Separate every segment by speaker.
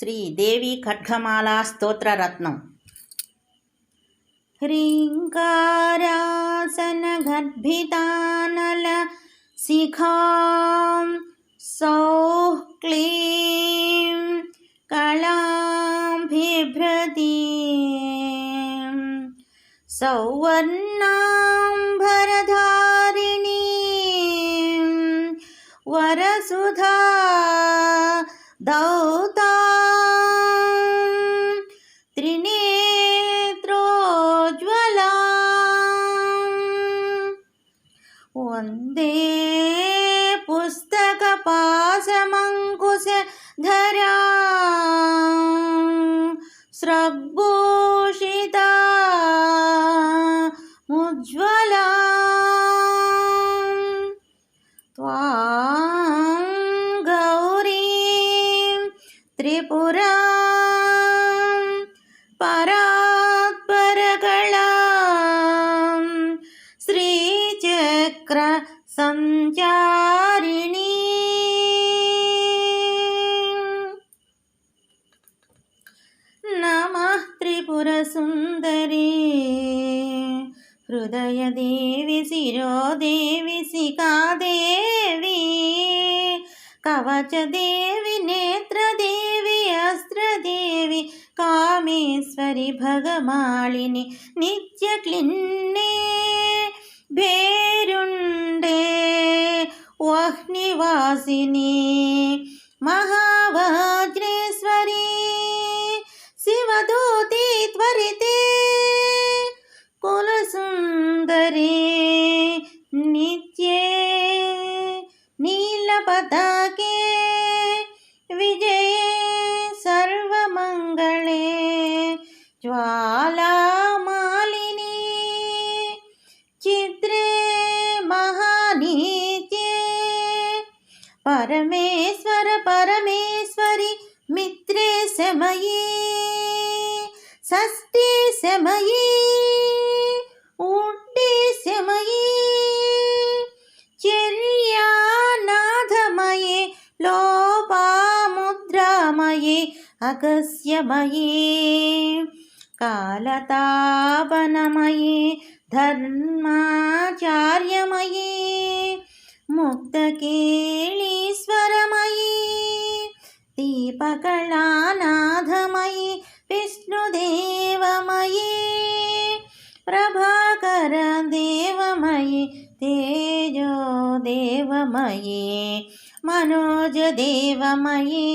Speaker 1: శ్రీ దేవి ఖడ్గమాల స్తోత్రరత్నం హ్రీంకారాసనగర్భితానల శిఖాం సౌః క్లీం కళాం బిభ్రతీం సౌవర్ణాంబరధారిణీం వరసుధా దౌతాం త్రినేత్రోజ్వలాం ഹൃദയ ദേവി ശിരോദേവി ശിഖാദേവി കവചദേവി നേത്രദേവി അസ്ത്രദേവി കാമേശ്വരി ഭഗമാളിനി നിത്യക്ലിന്നേ ഭേരുണ്ടേ വഹ്നിവാസിനി മഹാ జ్వాలామాలిని చిత్రే మహానీత్యే పరమేశ్వర పరమేశ్వరి మిత్రే సమయే షష్ఠీ సమయే ఉడ్డి సమయే చర్యానాథమయే లోపాముద్రామయే అగస్యమయే कालतापनमये धर्माचार्यमये मुक्तकेळीश्वरमये दीपकलानाथमये विष्णुदेवमये प्रभाकरदेवमये तेजोदेवमये मनोजदेवमये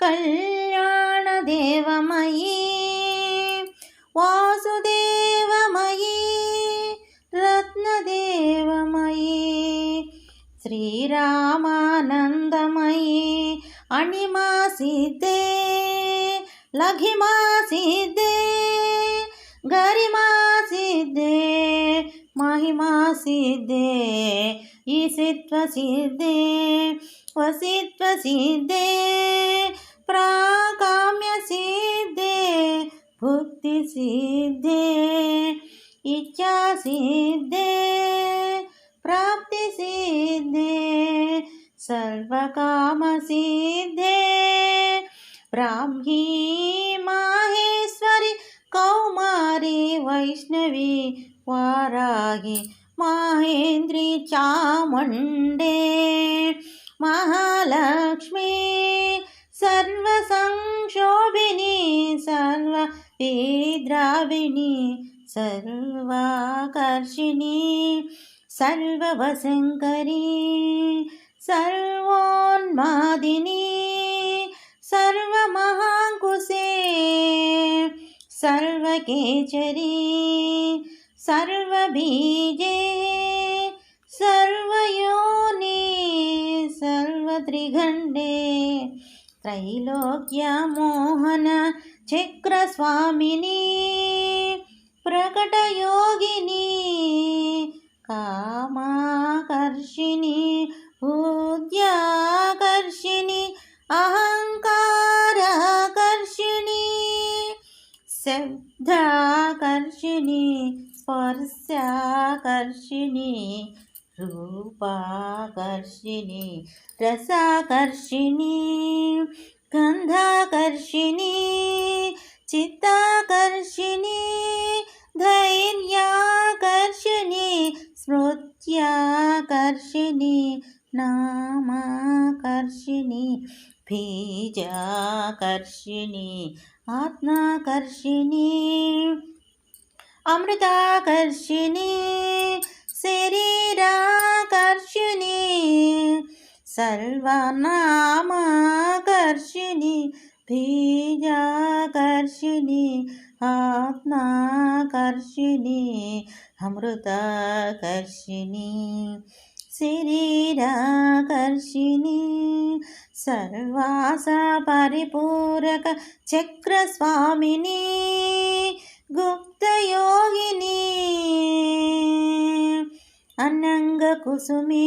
Speaker 1: कल्याणदेवमये वासुदेवमयी रत्नदेवमयि श्रीरामानन्दमयि अणिमासिते लघिमासिदे गरिमासिदे महिमासि दे ईसित्वसिद्धे वसित्वसिद्धे प्राकाम्यसिद्धे గరిమా సిద్ధే మహిమా సిద్ధే ఈసిత్వ సిద్ధే వసిత్వ సిద్ధే. ప్రాకామ్య సిద్ధే భుక్తి సిద్ధే ఇచ్చా సిద్ధే ప్రాప్తి సిద్ధే వేద్రావిణి సర్వాకర్షిణి సర్వవశంకరీ సర్వోన్మాదిని సర్వమహాంకుశే సర్వకేచరీ సర్వబీజే సర్వయోని సర్వత్రిగండే త్రైలోక్యమోహన చక్రస్వామిని ప్రకటయోగిని కామాకర్షిణి బుద్ధ్యాకర్షిణి అహంకారకర్షిణి శబ్దాకర్షిణి స్పర్శాకర్షిణి రూపాకర్షిణి రసాకర్షిణి గంధాకర్షిణి చిత్తాకర్షిణి చిత్తాకర్షిణి ధైర్యాకర్షిణి స్మృత్యాకర్షిణి నామాకర్షిణి బీజాకర్షిణి ఆత్మాకర్షిణి అమృతాకర్షిణి శరీరాకర్షిణి సర్వనామాకర్షిణి బీజాకర్షిణి ఆత్మాకర్షిణి అమృతాకర్షిణి శరీరాకర్షిణి సర్వాస పరిపూరక చక్రస్వామిని గుప్తయోగిని అనంగ కుసుమే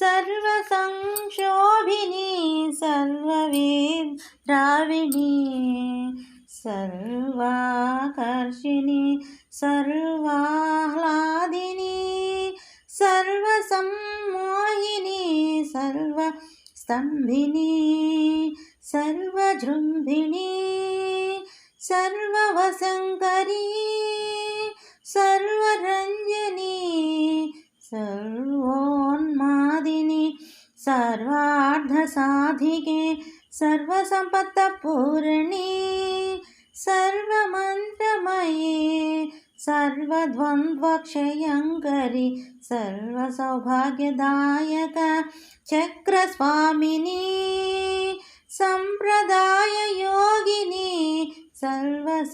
Speaker 1: అనంగాంకుశే అనంగ మాలిని సర్వ సంక్షోభన చక్రస్వామిని గుప్తతర యోగిని సర్వ సంక్షోభిని सर्वोन्मादिनि सर्वार्धसाधिके सर्वसम्पत्तपूर्णे सर्वमन्त्रमये सर्वद्वन्द्वक्षयङ्करि सर्वसौभाग्यदायक चक्रस्वामिनी सम्प्रदाययोगिनी सर्वसीतिप्रदे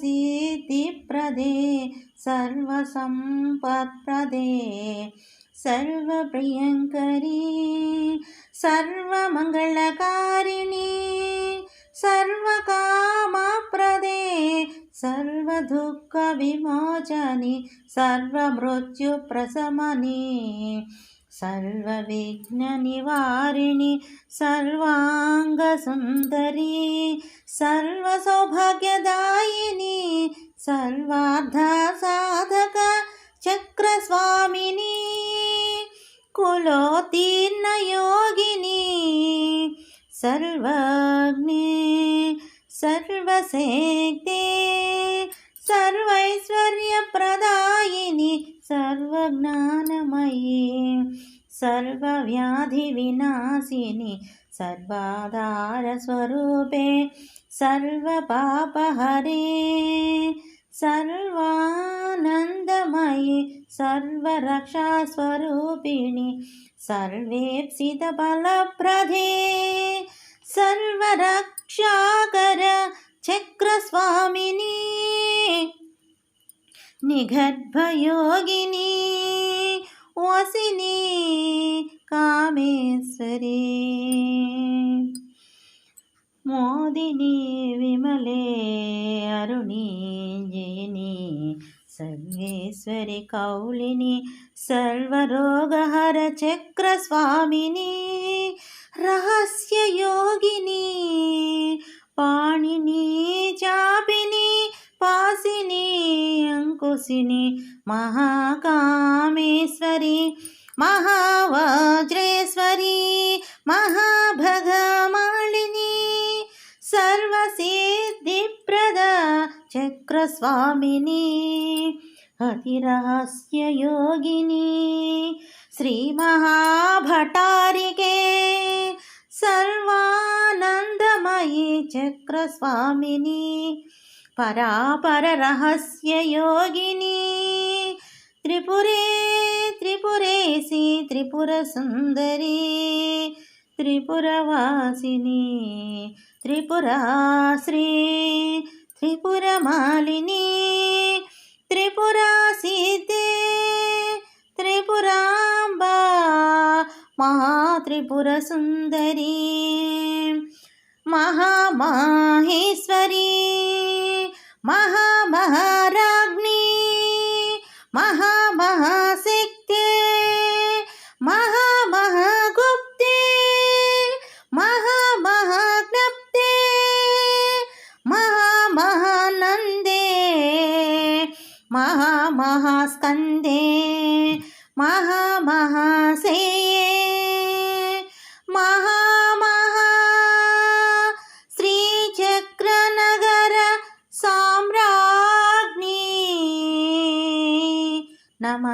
Speaker 1: सर्वसम्पत्प्रदे सर्वप्रियङ्करी सर्वमङ्गलकारिणी सर्वकामप्रदे सर्वदुःखविमोचनि सर्वमृत्युप्रशमनि सर्वविघ्ननिवारिणि सर्वाङ्गसुन्दरी सर्वसौभाग्यदायिनी सर्वार्धा కులోత్తీర్ణయోగిని సర్వజ్ఞే సర్వశక్తే సర్వైశ్వర్యప్రదాయిని సర్వజ్ఞానమయీ సర్వవ్యాధివినాశిని సర్వాధారస్వరూపే సర్వపాపహరే సర్వానందమయి సర్వరక్షాస్వరూపిణి సర్వేప్సితఫలప్రదే సర్వరక్షాకర చక్రస్వామిని నిగర్భయోగిని వసిని కామేశ్వరి మోదిని విమలే అరుణీ సర్వేశ్వరి కౌలిని సర్వరోగహర చక్రస్వామిని రహస్యయోగిని పాణిని చాపిని పాసిని అంకుశిని మహాకామేశ్వరి మహావజ్రేశ్వరి మహాభగమాళిని సర్వసిద్ధిప్రద చక్రస్వామిని అతిరహస్యయోగిని శ్రీ మహాభటారికే సర్వానందమయీ చక్రస్వామిని పరాపర రహస్యయోగిని త్రిపురే త్రిపురేసి త్రిపుర సుందరి త్రిపురవాసిని త్రిపురాశ్రీ త్రిపురమాలిని త్రిపురాసీతే త్రిపురాంబా మహాత్రిపుర సుందరి మహామాహేశ్వరి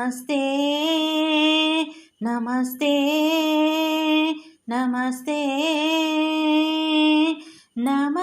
Speaker 1: నమస్తే నమస్తే నమస్తే నమ